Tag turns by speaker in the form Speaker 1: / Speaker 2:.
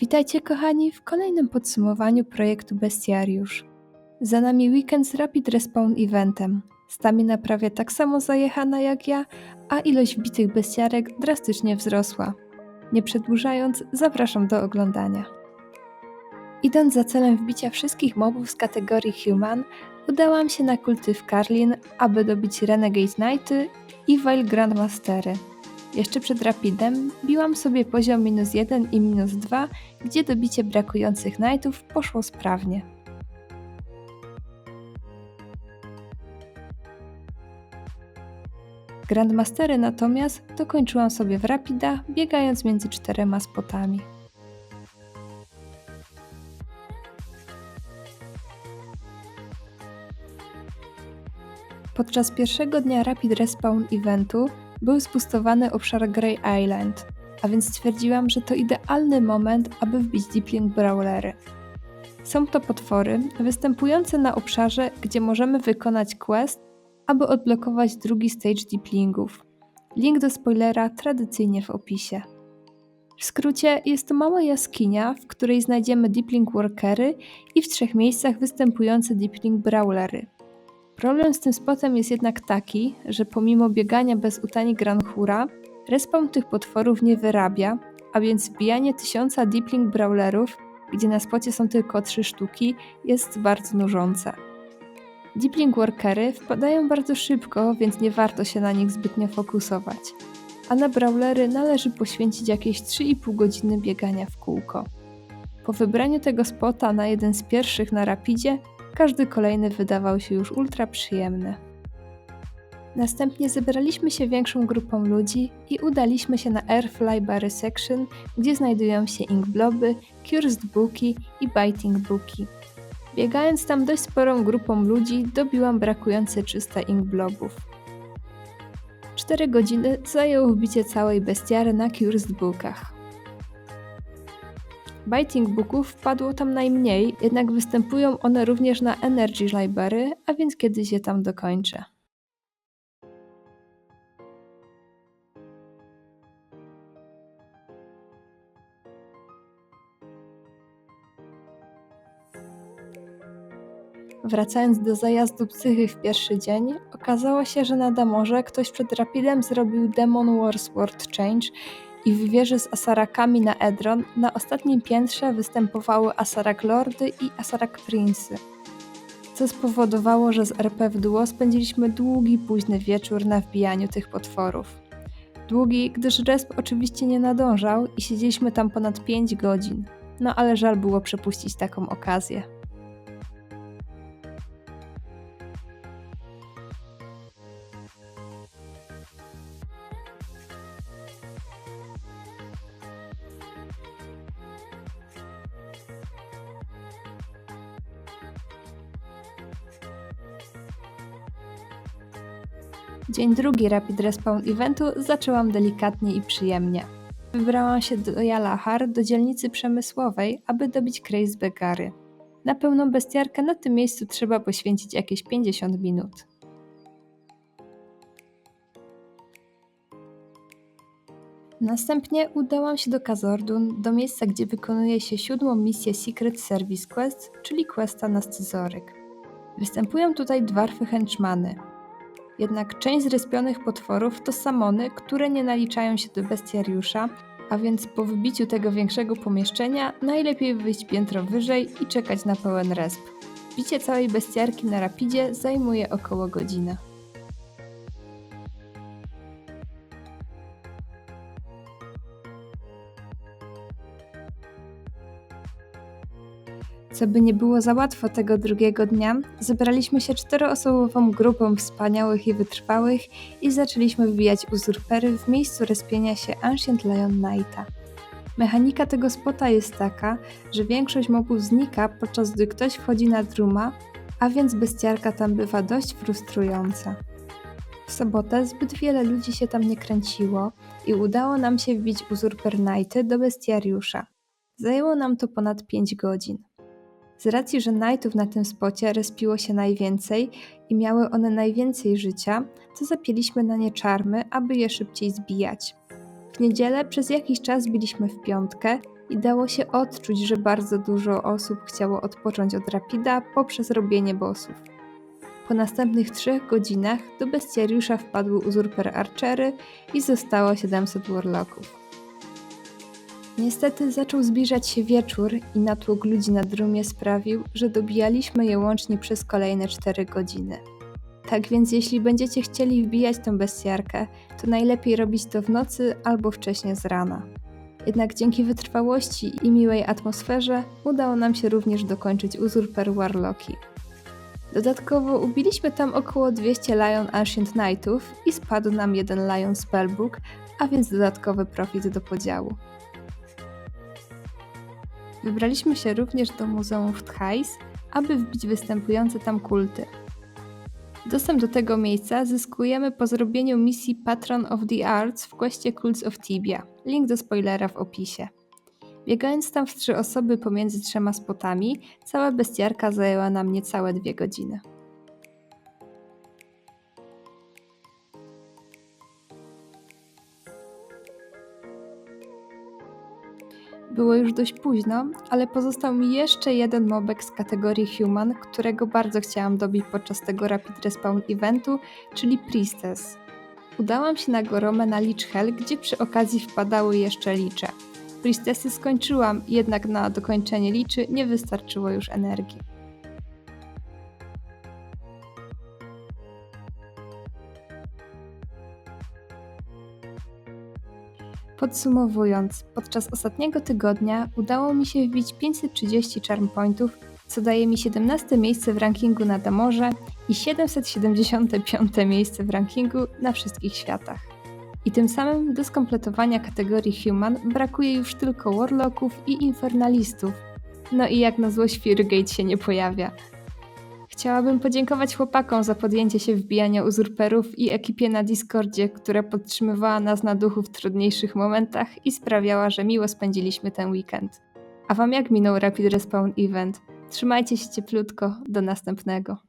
Speaker 1: Witajcie kochani w kolejnym podsumowaniu projektu Bestiariusz. Za nami weekend z Rapid Respawn Eventem. Stamina prawie tak samo zajechana jak ja, a ilość wbitych bestiarek drastycznie wzrosła. Nie przedłużając, zapraszam do oglądania. Idąc za celem wbicia wszystkich mobów z kategorii Human, udałam się na kulty w Karlin, aby dobić Renegade Knighty i Vile Grandmastery. Jeszcze przed Rapidem biłam sobie poziom minus 1 i minus 2, gdzie dobicie brakujących knightów poszło sprawnie. Grandmastery natomiast dokończyłam sobie w Rapida, biegając między czterema spotami. Podczas pierwszego dnia Rapid Respawn eventu był spustowany obszar Grey Island, a więc stwierdziłam, że to idealny moment, aby wbić Deepling Brawlery. Są to potwory występujące na obszarze, gdzie możemy wykonać quest, aby odblokować drugi stage Deeplingów. Link do spoilera tradycyjnie w opisie. W skrócie, jest to mała jaskinia, w której znajdziemy Deepling Workery i w trzech miejscach występujące Deepling Brawlery – Problem z tym spotem jest jednak taki, że pomimo biegania bez utani Granhura, respawn tych potworów nie wyrabia, a więc wbijanie tysiąca Deepling Brawlerów, gdzie na spocie są tylko trzy sztuki, jest bardzo nużące. Deepling Workery wpadają bardzo szybko, więc nie warto się na nich zbytnio fokusować. A na Brawlery należy poświęcić jakieś 3,5 godziny biegania w kółko. Po wybraniu tego spota na jeden z pierwszych na rapidzie, każdy kolejny wydawał się już ultra przyjemny. Następnie zebraliśmy się większą grupą ludzi i udaliśmy się na Airfly Barry Section, gdzie znajdują się Inkbloby, Cursed Booki i Biting Booki. Biegając tam dość sporą grupą ludzi, dobiłam brakujące 300 Inkblobów. 4 godziny zajęło wbicie całej bestiary na Cursed Bookach. Biting Booków wpadło tam najmniej, jednak występują one również na Energy Library, a więc kiedyś je tam dokończę. Wracając do zajazdu psychy w pierwszy dzień, okazało się, że na Damorze ktoś przed Rapidem zrobił Demon Wars World Change i w wieży z Asarakami na Edron na ostatnim piętrze występowały Asarak Lordy i Asarak Prinsy. Co spowodowało, że z RP w duo spędziliśmy długi, późny wieczór na wbijaniu tych potworów. Długi, gdyż resp oczywiście nie nadążał i siedzieliśmy tam ponad 5 godzin. No ale żal było przepuścić taką okazję. Dzień drugi Rapid Respawn eventu zaczęłam delikatnie i przyjemnie. Wybrałam się do Jalahar, do dzielnicy przemysłowej, aby dobić Craze Begary. Na pełną bestiarkę na tym miejscu trzeba poświęcić jakieś 50 minut. Następnie udałam się do Kazordun, do miejsca, gdzie wykonuje się siódmą misję Secret Service Quest, czyli questa na scyzoryk. Występują tutaj dwarfy henchmany. Jednak część zrespionych potworów to samony, które nie naliczają się do bestiariusza, a więc po wybiciu tego większego pomieszczenia najlepiej wyjść piętro wyżej i czekać na pełen resp. Bicie całej bestiarki na rapidzie zajmuje około godzinę. Co by nie było za łatwo tego drugiego dnia, zebraliśmy się czteroosobową grupą wspaniałych i wytrwałych i zaczęliśmy wbijać uzurpery w miejscu respienia się Ancient Lion Knighta. Mechanika tego spota jest taka, że większość mobów znika podczas gdy ktoś wchodzi na druma, a więc bestiarka tam bywa dość frustrująca. W sobotę zbyt wiele ludzi się tam nie kręciło i udało nam się wbić uzurper Knighty do bestiariusza. Zajęło nam to ponad 5 godzin. Z racji, że Knightów na tym spocie respiło się najwięcej i miały one najwięcej życia, to zapięliśmy na nie czarmy, aby je szybciej zbijać. W niedzielę przez jakiś czas biliśmy w piątkę, i dało się odczuć, że bardzo dużo osób chciało odpocząć od Rapida poprzez robienie bossów. Po następnych trzech godzinach do bestiariusza wpadły uzurper archery i zostało 700 warlocków. Niestety zaczął zbliżać się wieczór i natłok ludzi na drumie sprawił, że dobijaliśmy je łącznie przez kolejne 4 godziny. Tak więc jeśli będziecie chcieli wbijać tą bestiarkę, to najlepiej robić to w nocy albo wcześnie z rana. Jednak dzięki wytrwałości i miłej atmosferze udało nam się również dokończyć Usurper Warlocki. Dodatkowo ubiliśmy tam około 200 Lion Ancient Knightów i spadł nam jeden Lion Spellbook, a więc dodatkowy profit do podziału. Wybraliśmy się również do Muzeum w Tchais, aby wbić występujące tam kulty. Dostęp do tego miejsca zyskujemy po zrobieniu misji Patron of the Arts w questie Cults of Tibia. Link do spoilera w opisie. Biegając tam w trzy osoby pomiędzy trzema spotami, cała bestiarka zajęła nam niecałe dwie godziny. Było już dość późno, ale pozostał mi jeszcze jeden mobek z kategorii Human, którego bardzo chciałam dobić podczas tego Rapid Respawn eventu, czyli Priestess. Udałam się na Goromę na Lich Hell, gdzie przy okazji wpadały jeszcze licze. Priestessy skończyłam, jednak na dokończenie liczy nie wystarczyło już energii. Podsumowując, podczas ostatniego tygodnia udało mi się wbić 530 charm pointów, co daje mi 17 miejsce w rankingu na Damorze i 775 miejsce w rankingu na wszystkich światach. I tym samym do skompletowania kategorii Human brakuje już tylko Warlocków i Infernalistów. No i jak na złość Feargate się nie pojawia. Chciałabym podziękować chłopakom za podjęcie się wbijania uzurperów i ekipie na Discordzie, która podtrzymywała nas na duchu w trudniejszych momentach i sprawiała, że miło spędziliśmy ten weekend. A wam jak minął Rapid Respawn Event? Trzymajcie się cieplutko, do następnego.